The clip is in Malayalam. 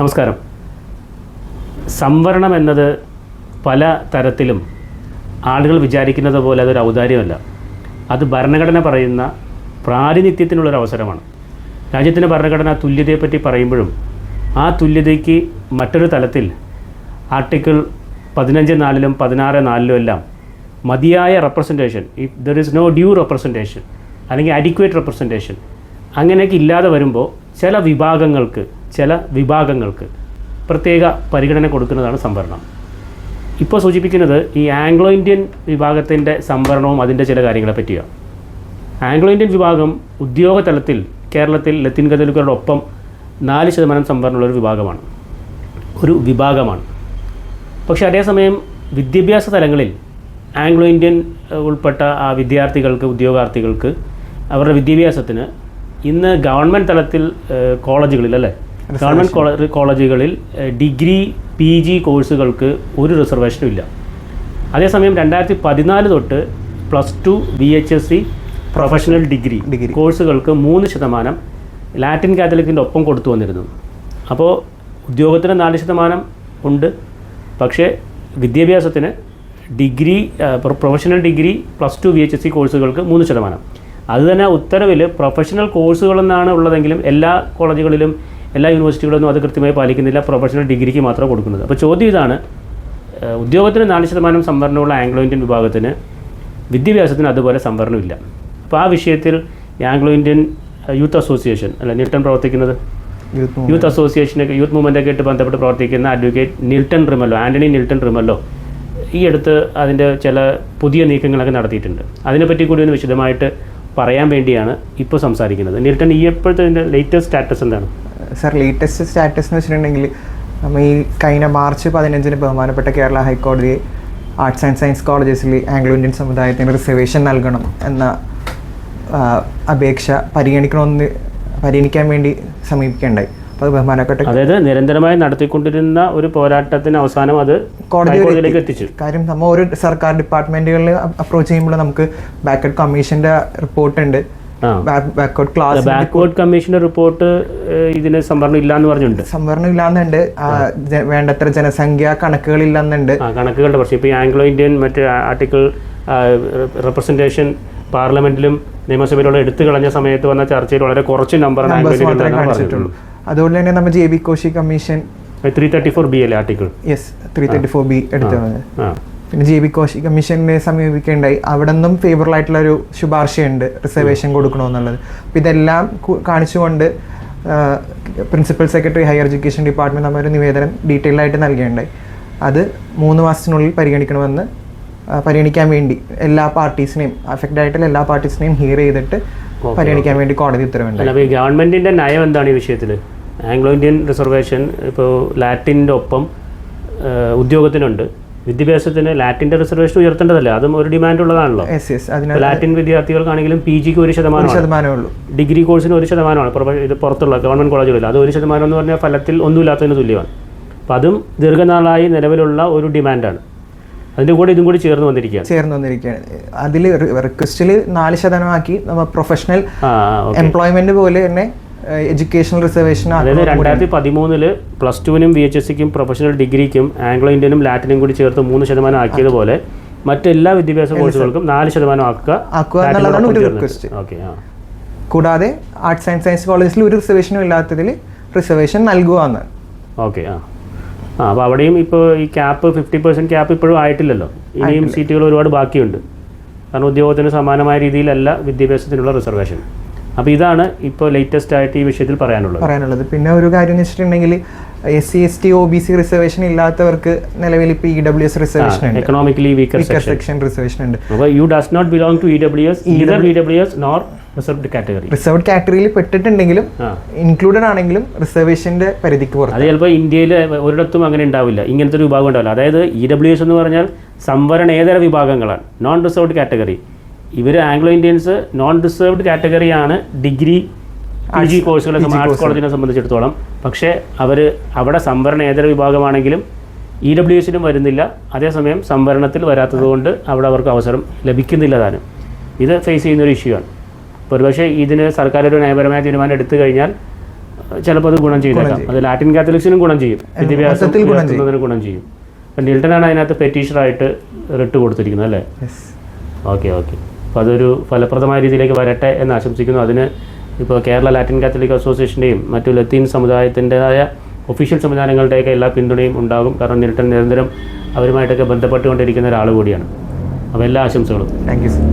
നമസ്കാരം. സംവരണം എന്നത് പല തരത്തിലും ആളുകൾ വിചാരിക്കുന്നത് പോലെ അതൊരു ഔദാര്യമല്ല. അത് ഭരണഘടന പറയുന്ന പ്രാതിനിധ്യത്തിനുള്ളൊരു അവസരമാണ്. രാജ്യത്തിന്റെ ഭരണഘടന തുല്യതയെപ്പറ്റി പറയുമ്പോഴും ആ തുല്യതയ്ക്ക് മറ്റൊരു തലത്തിൽ ആർട്ടിക്കിൾ പതിനഞ്ച് നാലിലും പതിനാറ് നാലിലും എല്ലാം മതിയായ representation if there is no due representation അല്ലെങ്കിൽ അഡിക്വേറ്റ് റെപ്രസെന്റേഷൻ അങ്ങനെയൊക്കെ ഇല്ലാതെ വരുമ്പോൾ ചില വിഭാഗങ്ങൾക്ക് ചില വിഭാഗങ്ങൾക്ക് പ്രത്യേക പരിഗണന കൊടുക്കുന്നതാണ് സംവരണം. ഇപ്പോൾ സൂചിപ്പിക്കുന്നത് ഈ ആംഗ്ലോ ഇന്ത്യൻ വിഭാഗത്തിന്റെ സംവരണവും അതിന്റെ ചില കാര്യങ്ങളെ പറ്റിയാണ്. ആംഗ്ലോ ഇന്ത്യൻ വിഭാഗം ഉദ്യോഗ തലത്തിൽ കേരളത്തിൽ ലത്തീൻ കത്തോലിക്കരോടൊപ്പം നാല് ശതമാനം സംവരണമുള്ള ഒരു വിഭാഗമാണ്. ഒരു വിഭാഗമാണ്. പക്ഷേ അതേസമയം വിദ്യാഭ്യാസ തലങ്ങളിൽ ആംഗ്ലോ ഇന്ത്യൻ ഉൾപ്പെട്ട ആ വിദ്യാർത്ഥികൾക്ക് ഉദ്യോഗാർത്ഥികൾക്ക് അവരുടെ വിദ്യാഭ്യാസത്തിന് ഇന്ന് ഗവൺമെന്റ് തലത്തിൽ കോളേജുകളിൽ അല്ലേ ഗവൺമെന്റ് കോളേജുകളിൽ ഡിഗ്രി പി ജി കോഴ്സുകൾക്ക് ഒരു റിസർവേഷനും ഇല്ല. അതേസമയം രണ്ടായിരത്തി പതിനാല് തൊട്ട് plus two B H S C professional degree degree. കോഴ്സുകൾക്ക് മൂന്ന് ശതമാനം ലാറ്റിൻ കാത്തലിക്കിന്റെ ഒപ്പം കൊടുത്തു വന്നിരുന്നു. അപ്പോൾ ഉദ്യോഗത്തിന് നാല് ശതമാനം ഉണ്ട്. പക്ഷേ വിദ്യാഭ്യാസത്തിന് degree professional degree plus two B H S C കോഴ്സുകൾക്ക് മൂന്ന് ശതമാനം. അതുതന്നെ ഉത്തരവിൽ പ്രൊഫഷണൽ കോഴ്സുകളെന്നാണ് ഉള്ളതെങ്കിലും എല്ലാ കോളേജുകളിലും എല്ലാ യൂണിവേഴ്സിറ്റികളൊന്നും അത് കൃത്യമായി പാലിക്കുന്നില്ല. പ്രൊഫഷണൽ ഡിഗ്രിക്ക് മാത്രം കൊടുക്കുന്നത്. അപ്പോൾ ചോദ്യം ഇതാണ് ഉദ്യോഗത്തിന് നാല് ശതമാനം സംവരണമുള്ള ആംഗ്ലോ ഇന്ത്യൻ വിഭാഗത്തിന് വിദ്യാഭ്യാസത്തിന് അതുപോലെ സംവരണമില്ല. അപ്പോൾ ആ വിഷയത്തിൽ ആംഗ്ലോ ഇന്ത്യൻ യൂത്ത് അസോസിയേഷൻ അല്ല നിൽട്ടൺ പ്രവർത്തിക്കുന്നത്? യൂത്ത് അസോസിയേഷനൊക്കെ യൂത്ത് മൂവ്മെന്റൊക്കെ ആയിട്ട് ബന്ധപ്പെട്ട് പ്രവർത്തിക്കുന്ന അഡ്വക്കേറ്റ് നിൽട്ടൺ റിമല്ലോ ആന്റണി നിൽട്ടൺ റിമല്ലോ ഈ അടുത്ത് അതിന്റെ ചില പുതിയ നീക്കങ്ങളൊക്കെ നടത്തിയിട്ടുണ്ട്. അതിനെപ്പറ്റി കൂടി ഒന്ന് വിശദമായിട്ട് പറയാൻ വേണ്ടിയാണ് ഇപ്പോൾ സംസാരിക്കുന്നത്. നിൽട്ടൺ ഈ എപ്പോഴത്തെ ലേറ്റസ്റ്റ് സ്റ്റാറ്റസ് എന്താണ്? സർ ലേറ്റസ്റ്റ് സ്റ്റാറ്റസ് എന്ന് വെച്ചിട്ടുണ്ടെങ്കിൽ നമ്മൾ ഈ കഴിഞ്ഞ മാർച്ച് പതിനഞ്ചിന് ബഹുമാനപ്പെട്ട Kerala high court arts and science കോളേജസിൽ Anglo Indian സമുദായത്തിന് റിസർവേഷൻ നൽകണം എന്ന അപേക്ഷ പരിഗണിക്കണമെന്ന് പരിഗണിക്കാൻ വേണ്ടി സമീപിക്കുകയുണ്ടായി. അപ്പോൾ അത് ബഹുമാനപ്പെട്ട അതായത് നിരന്തരമായി നടത്തിക്കൊണ്ടിരുന്ന ഒരു പോരാട്ടത്തിന് അവസാനം അത് കോടതിയിലേക്ക് എത്തിച്ചു. കാര്യം നമ്മൾ ഒരു സർക്കാർ ഡിപ്പാർട്ട്മെന്റുകളിൽ അപ്രോച്ച് ചെയ്യുമ്പോൾ നമുക്ക് ബാക്കറ്റ് കമ്മീഷന്റെ റിപ്പോർട്ട് ബാക്കൗട്ട് ക്ലാസ് ബാക്ക്വേർഡ് കമ്മീഷന്റെ റിപ്പോർട്ട് ഇതിന് സംവരണം ഇല്ല എന്ന് പറഞ്ഞിട്ടുണ്ട് സംവരണം ഇല്ലാന്നുണ്ട് വേണ്ടത്ര ജനസംഖ്യ കണക്കുകൾ ഇല്ലെന്നുണ്ട് കണക്കുകളുടെ പ്രശ്നം. ഇപ്പോൾ ആംഗ്ലോ ഇന്ത്യൻ മറ്റ് ആർട്ടിക്കിൾ റെപ്രസെന്റേഷൻ പാർലമെന്റിലും നിയമസഭയിലുള്ള എടുത്തു കളഞ്ഞ സമയത്ത് വന്ന ചർച്ചയിൽ വളരെ കുറച്ച് നമ്പറാണ് അതുകൊണ്ട് തന്നെ നമ്മൾ J B Koshy commission three thirty four B അല്ലേ article yes three thirty four B എടുത്തത്. പിന്നെ ജെ ബി കോശി കമ്മീഷനെ സമീപിക്കേണ്ടായി. അവിടെ നിന്നും ഫേവറബിൾ ആയിട്ടുള്ള ഒരു ശുപാർശയുണ്ട് റിസർവേഷൻ കൊടുക്കണമെന്നുള്ളത്. അപ്പോൾ ഇതെല്ലാം കാണിച്ചുകൊണ്ട് principal secretary higher education department നമ്മൾ ഒരു നിവേദനം ഡീറ്റെയിൽ ആയിട്ട് നൽകേണ്ടായി. അത് മൂന്ന് മാസത്തിനുള്ളിൽ പരിഗണിക്കണമെന്ന് പരിഗണിക്കാൻ വേണ്ടി എല്ലാ പാർട്ടീസിനെയും അഫക്റ്റ് ആയിട്ടുള്ള എല്ലാ പാർട്ടീസിനെയും ഹിയർ ചെയ്തിട്ട് പരിഗണിക്കാൻ വേണ്ടി കോടതി ഉത്തരവുണ്ട് അപ്പോൾ ഈ ഗവൺമെന്റിന്റെ നയം എന്താണ് ഈ വിഷയത്തിൽ ആംഗ്ലോ ഇന്ത്യൻ റിസർവേഷൻ ഇപ്പോൾ ലാറ്റിന്റെ ഒപ്പം ഉദ്യോഗത്തിനുണ്ട്. വിദ്യാഭ്യാസത്തിന് ലാറ്റിന്റെ റിസർവേഷൻ ഉയർത്തേണ്ടതല്ലേ? അതും ഒരു ഡിമാൻഡ് ഉള്ളതാണല്ലോ ലാറ്റിൻ വിദ്യാർത്ഥികൾക്കാണെങ്കിലും പി ജിക്ക് ഒരു ശതമാനം ഉള്ളൂ ഡിഗ്രി കോഴ്സിന് ഒരു ശതമാനമാണ്. ഇത് പുറത്തുള്ള ഗവൺമെന്റ് കോളേജുകളിൽ. അത് ഒരു ശതമാനം എന്ന് പറഞ്ഞാൽ ഫലത്തിൽ ഒന്നുമില്ലാത്തതിന് തുല്യമാണ്. അപ്പം അതും ദീർഘനാളായി നിലവിലുള്ള ഒരു ഡിമാൻഡാണ്. അതിന്റെ കൂടെ ഇതും കൂടി ചേർന്ന് വന്നിരിക്കുകയാണ്. ചേർന്ന് വന്നിരിക്കുകയാണ്. അതിൽ റിക്വസ്റ്റിൽ നാല് ശതമാനമാക്കി നമ്മൾ പ്രൊഫഷണൽ എംപ്ലോയ്മെന്റ് പോലെ തന്നെ എഡ്യൂക്കേഷണൽ റിസർവേഷൻ അതായത് രണ്ടായിരത്തി പതിമൂന്നിൽ പ്ലസ് ടുവിനും വി എച്ച് എസ് സിക്കും പ്രൊഫഷണൽ ഡിഗ്രിക്കും ആംഗ്ലോ ഇന്ത്യനും ലാറ്റിനും കൂടി ചേർത്ത് മൂന്ന് ശതമാനം ആക്കിയതുപോലെ മറ്റെല്ലാ വിദ്യാഭ്യാസ കോഴ്സുകൾക്കും നാല് ശതമാനം ആക്കുക. എന്നുള്ളതാണ് ഒരു റിക്വസ്റ്റ് കൂടാതെ ആർട്സ് ആൻഡ് സയൻസ് കോളേജിൽ ഒരു റിസർവേഷനും ഇല്ലാത്തതിൽ റിസർവേഷൻ നൽകുക ഓക്കെ ആ. ആ അപ്പോൾ അവിടെയും ഇപ്പോൾ ഈ ക്യാപ്പ് ഫിഫ്റ്റി പെർസെന്റ് ക്യാപ്പ് ഇപ്പോഴും ആയിട്ടില്ലല്ലോ. ഇനിയും സീറ്റുകൾ ഒരുപാട് ബാക്കിയുണ്ട്. കാരണം ഉദ്യോഗത്തിന് സമാനമായ രീതിയിലല്ല വിദ്യാഭ്യാസത്തിനുള്ള റിസർവേഷൻ അപ്പോൾ ഇതാണ് ഇപ്പോൾ ലേറ്റസ്റ്റ് ആയിട്ട് ഈ വിഷയത്തിൽ പറയാനുള്ളത്. പറയാനുള്ളത്. പിന്നെ ഒരു കാര്യം എന്ന് വെച്ചിട്ടുണ്ടെങ്കിൽ S C S T O B C reservation ഇല്ലാത്തവർക്ക് നിലവിൽ ഇപ്പോൾ ഇ ഡബ്ല്യു എസ് റിസർവേഷൻ ഉണ്ട്. എക്കണോമിക്കലി വീക്കർ സെക്ഷൻ റിസർവേഷൻ ഉണ്ട്. അപ്പോൾ you does not belong to E W S either E W S nor reserved category reserved കാറ്റഗറിയിൽ പെട്ടിട്ടുണ്ടെങ്കിലും ഇൻക്ലൂഡഡ് ആണെങ്കിലും റിസർവേഷന്റെ പരിധിക്ക് പുറത്ത്. അത് ചിലപ്പോൾ ഇന്ത്യയിൽ ഒരിടത്തും അങ്ങനെ ഉണ്ടാവില്ല. ഇങ്ങനത്തെ ഒരു വിഭാഗം ഉണ്ടാവില്ല. അതായത് ഇ ഡബ്ല്യു എസ് എന്ന് പറഞ്ഞാൽ സംവരണേതര വിഭാഗങ്ങളാണ്. നോൺ റിസർവ്ഡ് കാറ്റഗറി ഇവർ ആംഗ്ലോ ഇന്ത്യൻസ് നോൺ റിസർവ്ഡ് കാറ്റഗറിയാണ് ഡിഗ്രി പി ജി കോഴ്സുകളെ ആർട്സ് കോളേജിനെ സംബന്ധിച്ചിടത്തോളം. പക്ഷേ അവർ അവിടെ സംവരണേതര വിഭാഗമാണെങ്കിലും ഇ ഡബ്ല്യു എസിനും വരുന്നില്ല. അതേസമയം സംവരണത്തിൽ വരാത്തതുകൊണ്ട് അവിടെ അവർക്ക് അവസരം ലഭിക്കുന്നില്ല താനും. ഇത് ഫേസ് ചെയ്യുന്ന ഒരു ഇഷ്യൂ ആണ്. ഒരുപക്ഷെ ഇതിന് സർക്കാർ ഒരു നയപരമായ തീരുമാനം എടുത്തു കഴിഞ്ഞാൽ ചിലപ്പോൾ അത് ഗുണം ചെയ്തേക്കാം. അത് ലാറ്റിൻ കാത്തലിക്സിനും ഗുണം ചെയ്യും. വിദ്യാഭ്യാസത്തിൽ ഗുണം ചെയ്യും. അപ്പം നിൽട്ടനാണ് അതിനകത്ത് പെറ്റീഷറായിട്ട് റിട്ട് കൊടുത്തിരിക്കുന്നത് അല്ലേ? ഓക്കെ ഓക്കെ അപ്പോൾ അതൊരു ഫലപ്രദമായ രീതിയിലേക്ക് വരട്ടെ എന്ന് ആശംസിക്കുന്നു. അതിന് ഇപ്പോൾ കേരള ലാറ്റിൻ കാത്തലിക് അസോസിയേഷന്റെയും മറ്റു ലത്തീൻ സമുദായത്തിന്റെതായ ഒഫീഷ്യൽ സംവിധാനങ്ങളുടെയൊക്കെ എല്ലാ പിന്തുണയും ഉണ്ടാകും. കാരണം നിരട്ടൻ നിരന്തരം അവരുമായിട്ടൊക്കെ ബന്ധപ്പെട്ടുകൊണ്ടിരിക്കുന്ന ഒരാൾ കൂടിയാണ്. അപ്പോൾ എല്ലാ ആശംസകളും. Thank you sir